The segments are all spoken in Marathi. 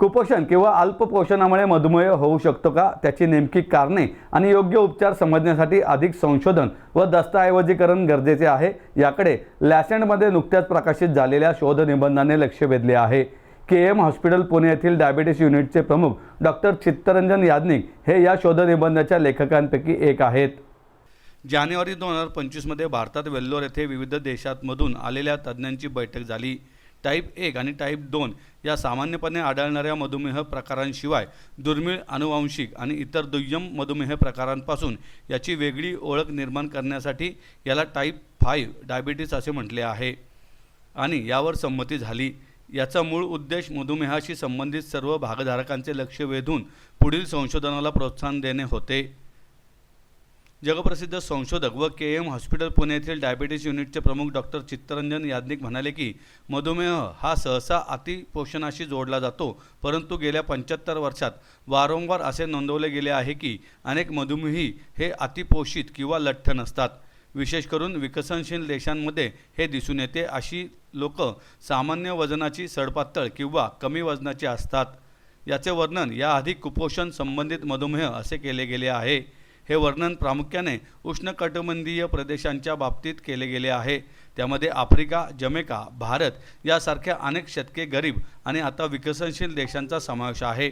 कुपोषण किंवा अल्पपोषणामुळे मधुमेह होऊ शकतो का? त्याची नेमकी कारणे आणि योग्य उपचार समजण्यासाठी अधिक संशोधन व दस्तऐवजीकरण गरजेचे आहे. याकडे लॅसेंडमध्ये नुकत्याच प्रकाशित झालेल्या शोधनिबंधाने लक्ष वेधले आहे. के एम हॉस्पिटल पुणे येथील डायबिटीस युनिटचे प्रमुख डॉक्टर चित्तरंजन याज्ञिक हे या शोधनिबंधाच्या लेखकांपैकी एक आहेत. जानेवारी दोन हजार पंचवीसमध्ये भारतात वेल्लोर येथे विविध देशांमधून आलेल्या तज्ज्ञांची बैठक झाली. टाईप एक आणि टाईप दोन या सामान्यपणे आढळणाऱ्या मधुमेह प्रकारांशिवाय दुर्मिळ अनुवांशिक आणि इतर दुय्यम मधुमेह प्रकारांपासून याची वेगळी ओळख निर्माण करण्यासाठी याला टाईप फाईव्ह डायबिटीस असे म्हटले आहे. आणि यावर संमती झाली. याचा मूळ उद्देश मधुमेहाशी संबंधित सर्व भागधारकांचे लक्ष वेधून पुढील संशोधनाला प्रोत्साहन देणे होते. जगप्रसिद्ध संशोधक व के एम हॉस्पिटल पुणे येथील डायबिटीस युनिटचे प्रमुख डॉक्टर चित्तरंजन याज्ञिक म्हणाले की मधुमेह हा सहसा अतिपोषणाशी जोडला जातो परंतु गेल्या पंच्याहत्तर वर्षात वारंवार असे नोंदवले गेले आहे की अनेक मधुमेही हे अतिपोषित किंवा लठ्ठ नसतात. विशेष करून विकसनशील देशांमध्ये हे दिसून येते अशी लोक सामान्य वजनाची सडपातळ किंवा कमी वजनाची असतात. याचे वर्णन याआधी कुपोषण संबंधित मधुमेह असे केले गेले आहे. हे वर्णन प्रामुख्याने उष्णकटिबंधीय प्रदेशांच्या बाबतीत केले गेले आहे. त्यामध्ये आफ्रिका जमेका भारत यासारख्या अनेक शतके गरीब आणि आता विकसनशील देशांचा समावेश आहे.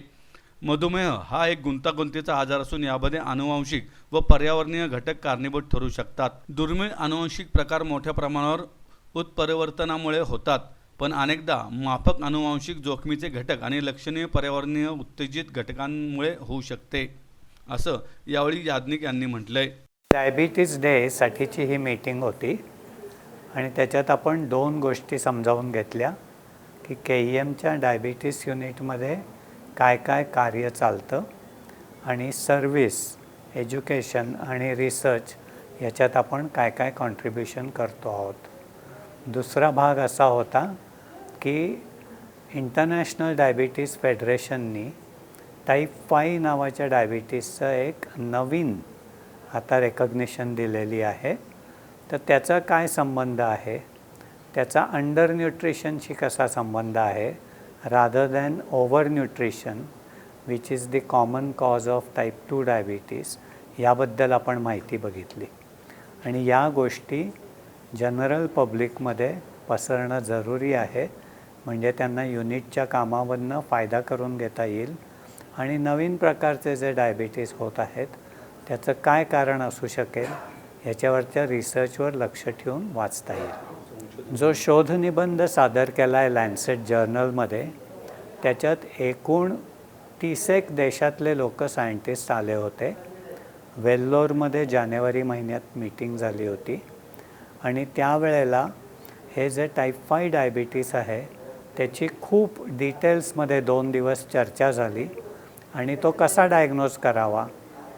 मधुमेह हा एक गुंतागुंतीचा आजार असून यामध्ये अनुवांशिक व पर्यावरणीय घटक कारणीभूत ठरू शकतात. दुर्मिळ अनुवांशिक प्रकार मोठ्या प्रमाणावर उत्परिवर्तनामुळे होतात पण अनेकदा माफक अनुवांशिक जोखमीचे घटक आणि लक्षणीय पर्यावरणीय उत्तेजित घटकांमुळे होऊ शकते. असं यावेळी याज्ञिक यांनी म्हटलंय. डायबिटीज डे साठीची ही मीटिंग होती. आणि त्याच्यात आपण दोन गोष्टी समजावून घेतल्या की के ई एमच्या डायबिटीस युनिटमध्ये काय काय कार्य चालतं आणि सर्विस एज्युकेशन आणि रिसर्च याच्यात आपण काय काय कॉन्ट्रीब्युशन करतो आहोत. दुसरा भाग असा होता की इंटरनॅशनल डायबिटीस फेडरेशननी टाईप फाय नावाच्या डायबिटीसचं एक नवीन आता रेकग्निशन दिलेली आहे. तर त्याचा काय संबंध आहे? त्याचा अंडर न्यूट्रिशनशी कसा संबंध आहे? Rather than over nutrition which is the common cause of type two diabetes याबद्दल आपण माहिती बघितली. आणि या गोष्टी जनरल पब्लिकमध्ये पसरणं जरुरी आहे. म्हणजे त्यांना युनिटच्या कामावरनं फायदा करून घेता येईल. आणि नवीन प्रकारचे जे डायबिटीस होत आहेत त्याचं काय कारण असू शकेल ह्याच्यावरच्या रिसर्चवर लक्ष ठेवून वाचता येईल. जो शोधनिबंध सादर केला आहे लॅन्सेट जर्नलमध्ये त्याच्यात एकूण तीसेक देशातले लोक सायंटिस्ट आले होते. वेल्लोरमध्ये जानेवारी महिन्यात मीटिंग झाली होती. आणि त्यावेळेला हे जे टाईप फाय डायबिटीस आहे त्याची खूप डिटेल्समध्ये दोन दिवस चर्चा झाली. आणि तो कसा डायग्नोज करावा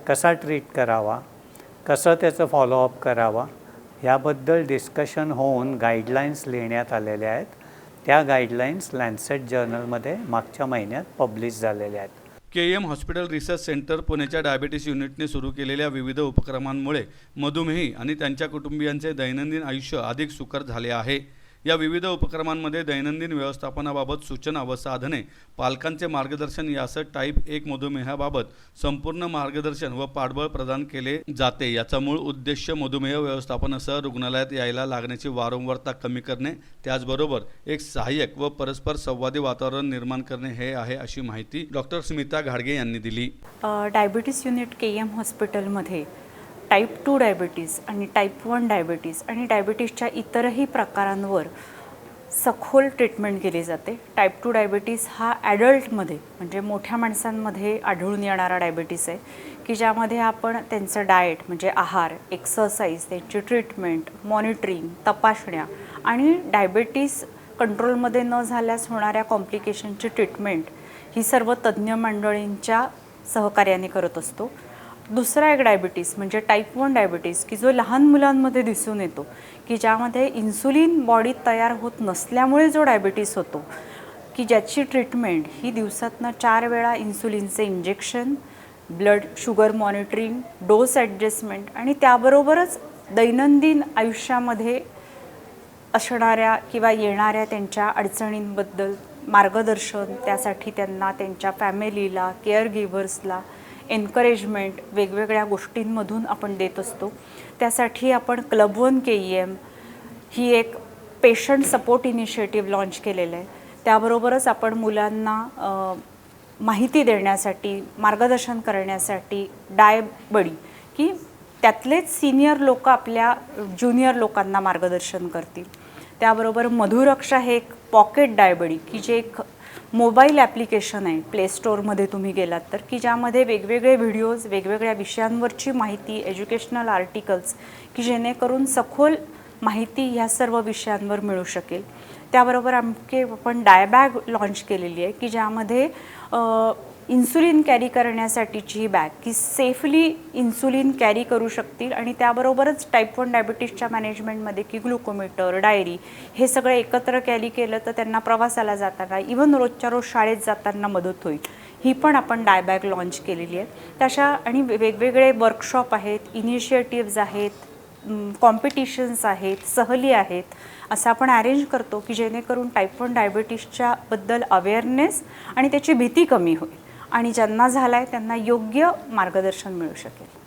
कसा ट्रीट करावा कसं त्याचं फॉलोअप करावा याबद्दल डिस्कशन होऊन गाईडलाईन्स लिहिण्यात आलेल्या आहेत. त्या गाईडलाईन्स लॅन्सेट जर्नलमध्ये मागच्या महिन्यात पब्लिश झालेल्या आहेत. K M hospital research centre पुण्याच्या डायबिटीस युनिटने सुरू केलेल्या विविध उपक्रमांमुळे मधुमेही आणि त्यांच्या कुटुंबियांचे दैनंदिन आयुष्य अधिक सुकर झाले आहे. या विविध उपक्रमांमध्ये दैनंदिन व्यवस्थापनाबाबत सूचना व साधने पालकांचे मार्गदर्शन यासह टाईप एक मधुमेहाबाबत संपूर्ण मार्गदर्शन व पाठबळ प्रदान केले जाते. याचा मूळ उद्देश मधुमेह व्यवस्थापनासह रुग्णालयात यायला लागण्याची वारंवारता कमी करणे त्याचबरोबर एक सहाय्यक व परस्पर संवादी वातावरण निर्माण करणे हे आहे अशी माहिती डॉक्टर स्मिता घाडगे यांनी दिली. डायबिटीस युनिट के एम हॉस्पिटलमध्ये टाईप टू डायबिटीस आणि टाईप वन डायबिटीस आणि डायबिटीसच्या इतरही प्रकारांवर सखोल ट्रीटमेंट केली जाते. टाईप टू डायबिटीस हा ॲडल्टमध्ये म्हणजे मोठ्या माणसांमध्ये आढळून येणारा डायबिटीस आहे की ज्यामध्ये आपण त्यांचं डाएट म्हणजे आहार एक्सरसाइज त्यांची ट्रीटमेंट मॉनिटरिंग तपासण्या आणि डायबिटीस कंट्रोलमध्ये न झाल्यास होणाऱ्या कॉम्प्लिकेशनची ट्रीटमेंट ही सर्व तज्ज्ञ मंडळींच्या सहकार्याने करत असतो. दुसरा एक डायबिटीस म्हणजे टाईप वन डायबिटीस की जो लहान मुलांमध्ये दिसून येतो की ज्यामध्ये इन्सुलिन बॉडीत तयार होत नसल्यामुळे जो डायबिटीस होतो की ज्याची ट्रीटमेंट ही दिवसातनं चार वेळा इन्सुलिनचे injection blood sugar monitoring dose adjustment आणि त्याबरोबरच दैनंदिन आयुष्यामध्ये असणाऱ्या किंवा येणाऱ्या त्यांच्या अडचणींबद्दल मार्गदर्शन त्यासाठी त्यांना त्यांच्या फॅमिलीला केअर गिव्हर्सला एनकरेजमेंट वेगवेगळ्या गोष्टींमधून आपण देत असतो. त्यासाठी आपण club one K E M ही एक पेशंट सपोर्ट इनिशिएटिव्ह लॉन्च केलेलं आहे. त्याबरोबरच आपण मुलांना माहिती देण्यासाठी मार्गदर्शन करण्यासाठी डायबडी की त्यातलेच सिनियर लोक आपल्या ज्युनियर लोकांना मार्गदर्शन करतील. त्याबरोबर मधुरक्षा हे एक पॉकेट डायबडी की जे एक मोबाईल ॲप्लिकेशन आहे प्ले स्टोअरमध्ये तुम्ही गेलात तर की ज्यामध्ये वेगवेगळे व्हिडिओज वेगवेगळ्या विषयांवरची माहिती एज्युकेशनल आर्टिकल्स की जेणेकरून सखोल माहिती ह्या सर्व विषयांवर मिळू शकेल. त्याबरोबर आमके आपण डायबॅग लॉन्च केलेली आहे की ज्यामध्ये इन्सुलिन कॅरी करण्यासाठीची ही बॅग की सेफली इन्सुलिन कॅरी करू शकतील. आणि त्याबरोबरच टाईप वन डायबिटीसच्या मॅनेजमेंटमध्ये की ग्लुकोमीटर डायरी हे सगळं एकत्र कॅरी केलं तर त्यांना प्रवासाला जाताना इवन रोजच्या रोज शाळेत जाताना मदत होईल. ही पण आपण डायबॅग लॉन्च केलेली आहे. तशा आणि वेगवेगळे वर्कशॉप आहेत इनिशिएटिव्ज आहेत कॉम्पिटिशन्स आहेत सहली आहेत असं आपण अरेंज करतो की जेणेकरून टाईप वन डायबिटीसच्या बद्दल अवेअरनेस आणि त्याची भीती कमी होईल आणि ज्यांना झाला आहे त्यांना योग्य मार्गदर्शन मिळू शकेल.